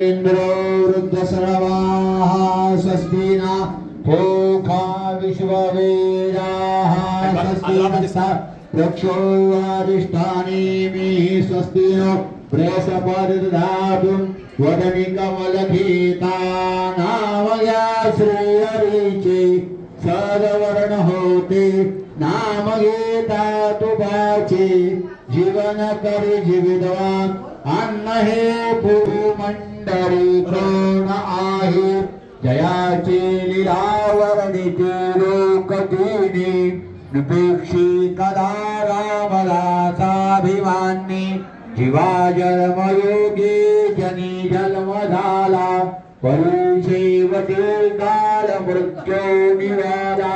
इन्द्रो वृद्धश्रवाः स्वस्ति न पूखा विश्ववेदाः स्वस्ति नस्ता रक्षो वारिष्ठानेमिः स्वस्ति नो प्रेषपदधातुं वदनि कमलगीता नामया श्रीहरीचे सदवर्ण होते नाम घेता तू बाचे जीवन करी जीवितवान अन्न हे भूमंडळी आहे। जयाची लीलावर्णिते लोकतीने निपेक्षी कदा रामदासाभिमानी जीवा जन्मयोगी जनी जन्म झाला परिशेवते काल मृत्यू निवाला।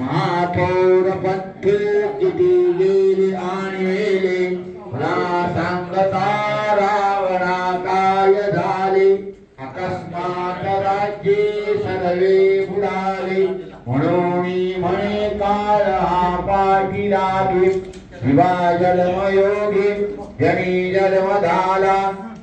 महापौर पथ्य किती गेले आणि वेले सांगता राज्ये बुडाले म्हणून म्हणे काळ हा पाठी लागे शिवा जलमयोगे जनी जन्म झाला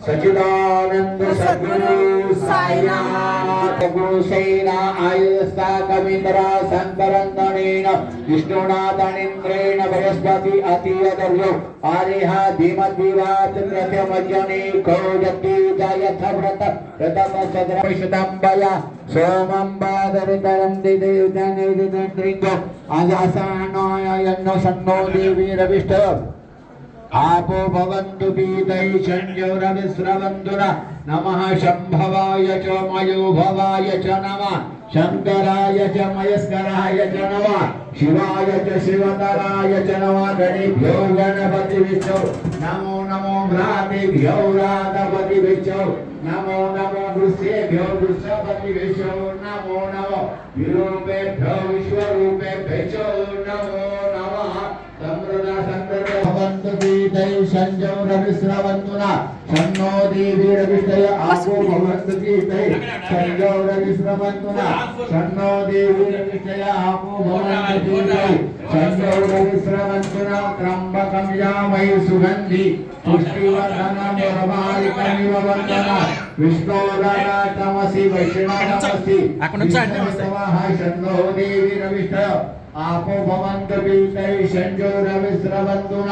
सचिदानंद सद्गुरु साईनाथ गुरु सैना आयुस्ता कवितरा शंकरंदनेन विष्णुनाथनिन्द्रेण बृहस्पति अतियदर्यो आर्यः धीमद्विवात् प्रथमजने कौजति जयथ व्रत रतम सद्रविशतम्बया सोमं बादरितरं दिदेवतनेदिन्द्रिङ्गो अजासानोयन्नो सन्नो देवीरविष्ट आपो भवन्तु पीतैः संयोरविस्रवन्तु न नमः शम्भवाय च मयो भवाय च नमः शङ्कराय च मयस्कराय च नमः शिवाय च शिवतराय च नमः गणेभ्यो गणपतिभ्यो नमो नमो भ्रातेभ्यो राधपतिभ्यो नमो नमो वृषेभ्यो वृषपतिभ्यो नमो नमो विरूपेभ्यो विश्वरूपेभ्यो పృథ్వీతై సంజం రవిశ్రవంతున సన్నో దేవి రవిషయ ఆపో భవంతు గీతై సంజం రవిశ్రవంతున రవిశ్రవంతున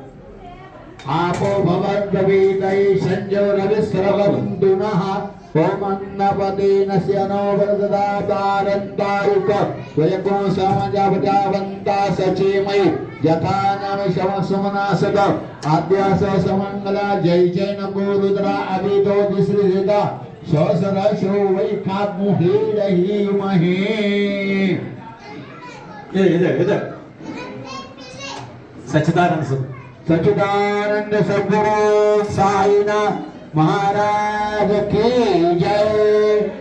आपो भवद्भवीतै सञ्जो रविस्रवन्दुनः ओमन्नपदेन स्य नो वरददातारन्तायुक त्वयको समजवजावन्ता सचेमयि यथा नमशमसुमनासद आद्यास समङ्गला, जय जय नमो रुद्रा, अभितो दिश्रिता ससरशो वै कामुहीरहीमहे ये इधर इधर सच्चिदानंद सचिदानंद सद्गुरु साईना महाराज की जय.